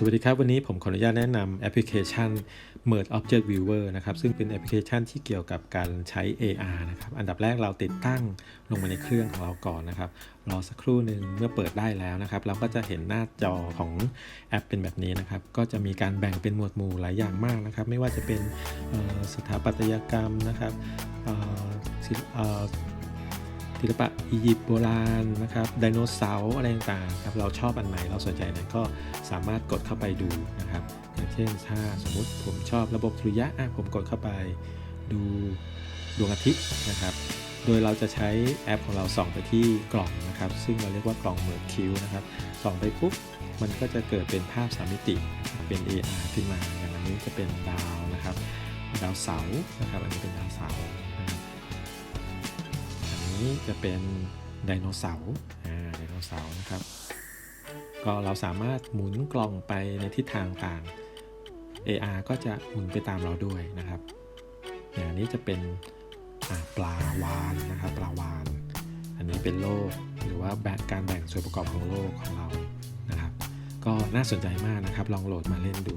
สวัสดีครับ วันนี้ผมขออนุญาตแนะนำแอปพลิเคชัน Merge Object Viewer นะครับ ซึ่งเป็นแอปพลิเคชันที่เกี่ยวกับการใช้ AR นะครับ อันดับแรกเราติดตั้งลงมาในเครื่องของเราก่อนนะครับ รอสักครู่หนึ่งเมื่อเปิดได้แล้วนะครับ เราก็จะเห็นหน้าจอของแอปเป็นแบบนี้นะครับ ก็จะมีการแบ่งเป็นหมวดหมู่หลายอย่างมากนะครับ ไม่ว่าจะเป็นสถาปัตยกรรมนะครับ ศิลปะอียิปต์โบราณนะครับไดโนเสาร์อะไรต่างๆครับเราชอบอันไหนเราสนใจไหนก็สามารถกดเข้าไปดูนะครับ อย่างเช่นถ้าสมมุติผมชอบระบบสุริยะอะผมกดเข้าไปดูดวงอาทิตย์นะครับ โดยเราจะใช้แอปของเราส่องไปที่กล่องนะครับ ซึ่งเราเรียกว่ากล่องเหมือนคิวนะครับส่องไปปุ๊บมันก็จะเกิดเป็นภาพสามมิติเป็น AR ขึ้นมาอย่างอันนี้จะเป็นดาวนะครับ ดาวเสาร์นะครับ อันนี้เป็นดาวเสาร์นะครับ นี้จะเป็นไดโนเสาร์ไดโนเสาร์นะครับ ก็เราสามารถหมุนกล่องไปในทิศทางต่าง AR ก็จะหมุนไปตามเราด้วยนะครับอย่างนี้จะเป็นปลาวานนะครับปลาวาน อันนี้เป็นโลกหรือว่าแบ่งการแบ่งส่วนประกอบของโลกของเรานะครับ ก็น่าสนใจมากนะครับ ลองโหลดมาเล่นดู